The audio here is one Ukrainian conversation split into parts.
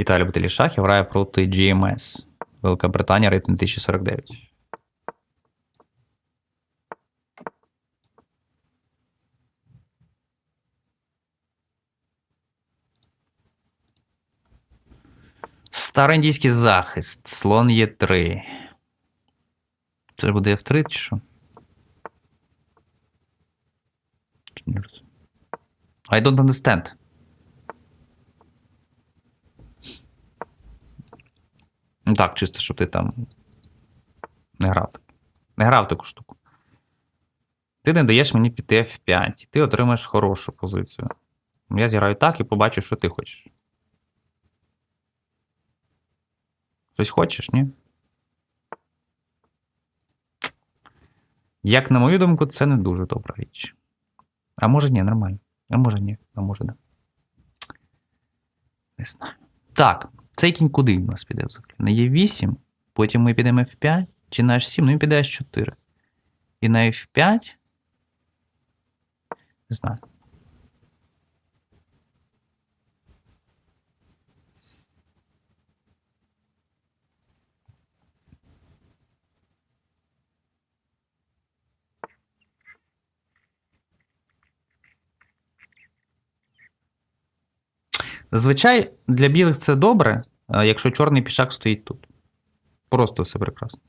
Віталій Бутилішахів грає проти GMS. Велика Британія, рейтинг 2049. Староіндійський захист. Слон є 3. Це буде F3 чи що? I don't understand. Ну так, чисто, щоб ти там не грав. Не грав таку штуку. Ти не даєш мені піти F5, і ти отримаєш хорошу позицію. Я зіграю так і побачу, що ти хочеш. Щось хочеш, ні? Як на мою думку, це не дуже добра річ. А може ні, нормально. А може ні, а може да. Не знаю. Так, цей кінь куди в нас піде взагалі? На Е8, потім ми підемо F5, чи на H7, ну він піде H4. І на F5. Не знаю. Зазвичай для білих це добре, якщо чорний пішак стоїть тут. Просто все прекрасно.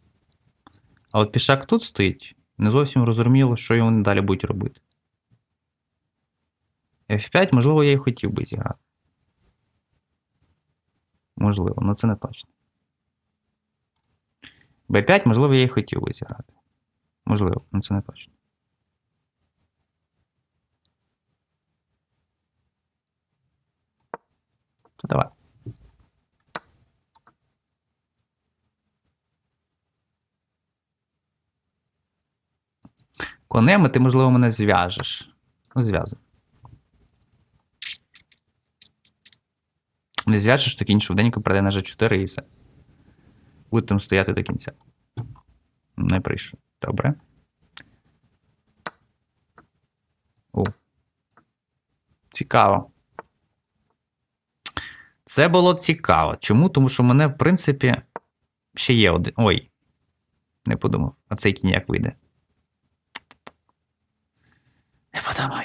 А от пішак тут стоїть, не зовсім розуміло, що йому далі будуть робити. F5, можливо, я і хотів би зіграти. Можливо, але це не точно. B5, можливо, я і хотів би зіграти. Можливо, але це не точно. Давай. Конем, і ти, можливо, мене зв'яжеш. Ну, зв'язуй. Не зв'яжеш, то кінь швиденько прийде на G4 і все. Буде там стояти до кінця. Не прийшов. Добре. О. Цікаво. Це було цікаво. Чому? Тому що в мене, в принципі, ще є один. Ой. Не подумав. А цей кінь як вийде. Не подумав.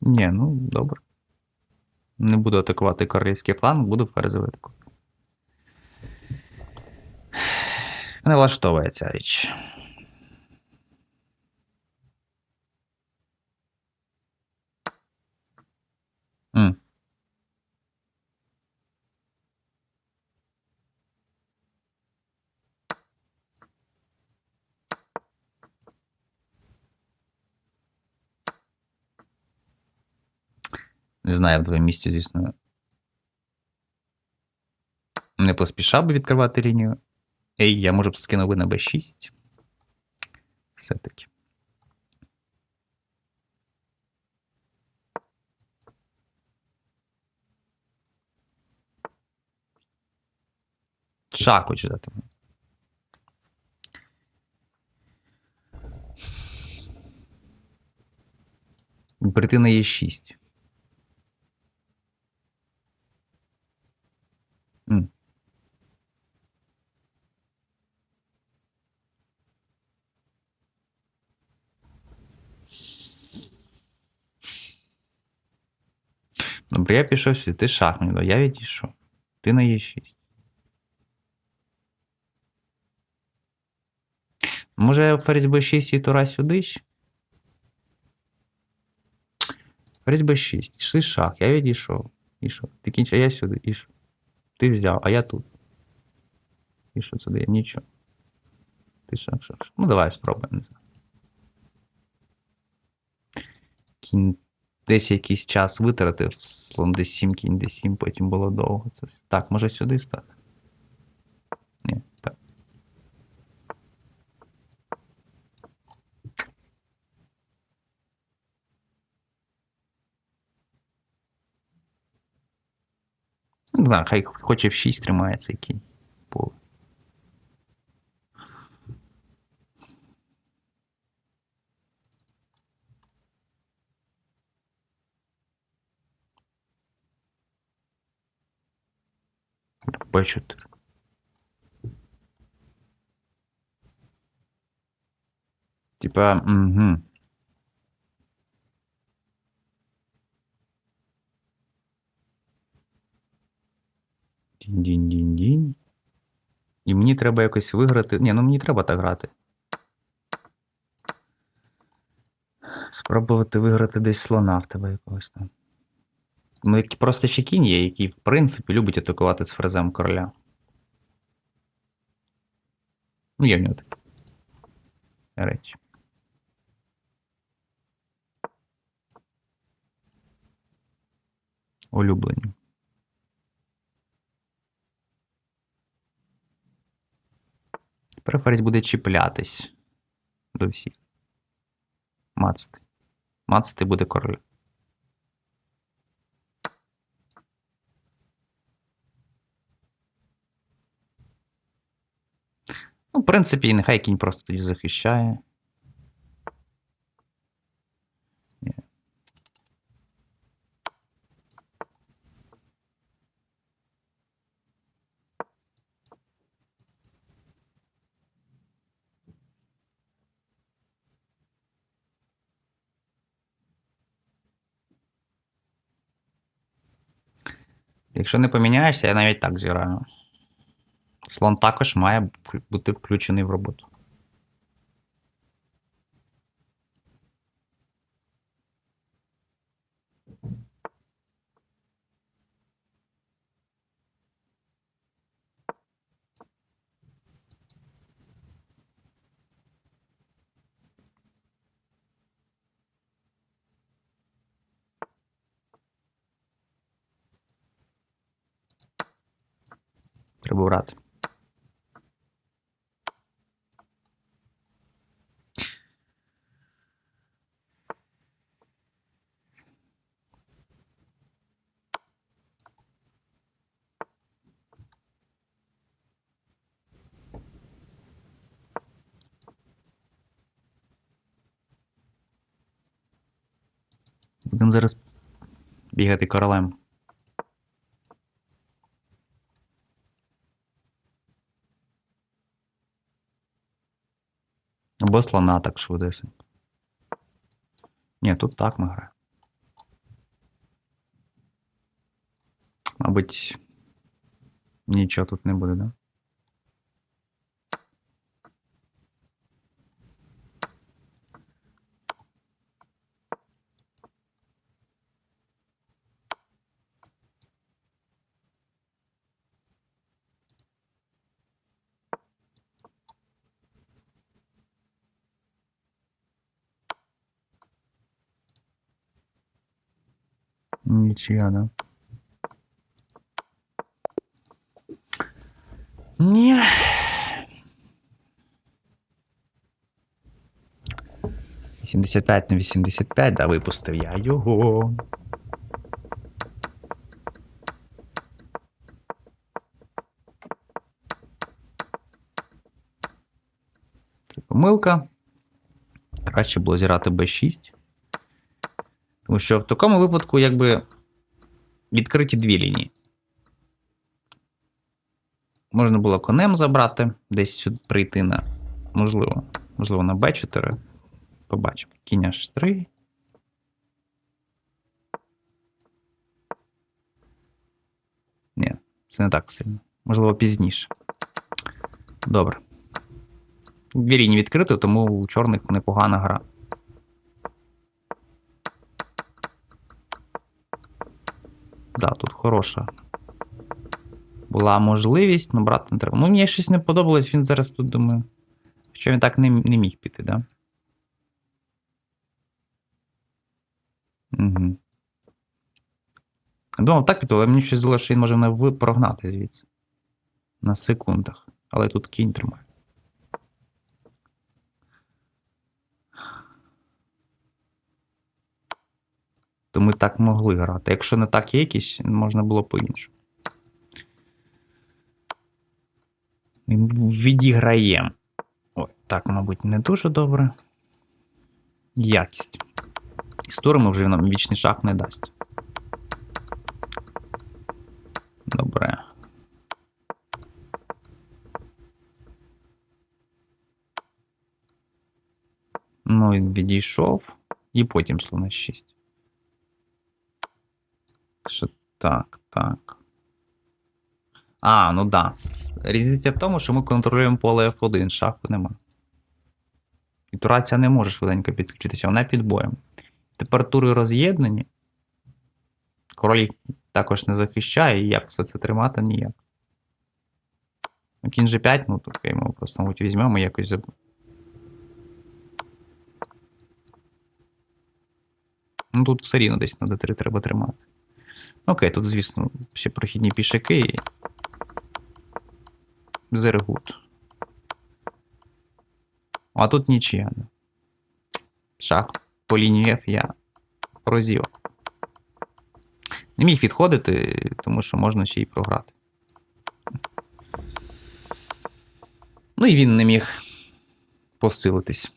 Ні, ну добре. Не буду атакувати корейський фланг, буду ферзовий атакувати. Мене влаштовує ця річ. Не знаю, в твоєму місці, звісно. Не поспішав би відкривати лінію. Ей, я може б скинув би на B6. Все-таки. Шах хочу дати. Прийти на Е6. Добре, я пішов сюди, ти шах мені дав, я відійшов. Ти на Е6. Може ферзь Б6 і тура сюди? Ферзь Б6, йшли шах, я відійшов. І що? Ти а я сюди, і що? Ти взяв, а я тут. І що це дає? Нічого. Ти шах, шах. Ну, давай спробуємо, не знаю. Кінь десь якийсь час витратив, слон d7, кінь d7, потім було довго. Це... Так, може сюди стати? Ні, так. Не знаю, хай хоче в 6 тримає цей кінь. Поле. Б4. Типа, угу. Дінь-дінь-дінь-дінь. І мені треба якось виграти. Ні, ну мені треба так грати. Спробувати виграти десь слона в тебе якогось там. Ну, просто ще кінь є, який, в принципі, любить атакувати з фрезем короля. Ну, є в нього такі речі. Улюблені. Тепер буде чіплятись до всіх. Мацати. Мацати буде король. Ну, в принципі, нехай кінь просто тоді захищає. Якщо не поміняєшся, я навіть так зіграю. Слон також має бути включений в роботу. Треба брати. Будемо зараз бігати королем. Або слона так швидесенько. Ні, тут так ми граємо. Мабуть, нічого тут не буде, да? Нічия, да? Ні. Вісімдесят п'ять на 85, да, випустив я його. Це помилка. Краще було зіграти B6. Тому що в такому випадку, якби відкриті дві лінії. Можна було конем забрати, десь сюди прийти на. Можливо, можливо, на Б4. Побачимо. Кінь H3. Ні, це не так сильно. Можливо, пізніше. Добре. Дві лінії відкрито, тому у чорних непогана гра. Да, тут хороша. Була можливість, але брати не треба. Ну, мені щось не подобалось, він зараз тут думаю. Що він так не, не міг піти, да? Угу. Думав, так піти, але мені щось здалося, що він може мене прогнати звідси. На секундах. Але тут кінь тримає. то ми так могли грати. Якщо не так є якісь, можна було по-іншому. Відіграємо. Ой, так, мабуть, не дуже добре. Якість. Історимо вже нам вічний шах не дасть. Добре. Ну, він відійшов. І потім слона 6. Що так, так. А, ну да. Різниця в тому, що ми контролюємо поле F1, шаху нема. І турація не може швиденько підключитися, вона під боєм. Тепер роз'єднані. Король також не захищає, і як все це тримати ніяк. Ну, Кінь G5, ну тут ми просто, мабуть, візьмемо якось заб... Ну тут все рівно десь на D3 треба тримати. Окей, тут, звісно, ще прохідні пішаки і. Зерегут. А тут нічия. Шах. По лінії F я прозів. Не міг відходити, тому що можна ще й програти. Ну і він не міг посилитись.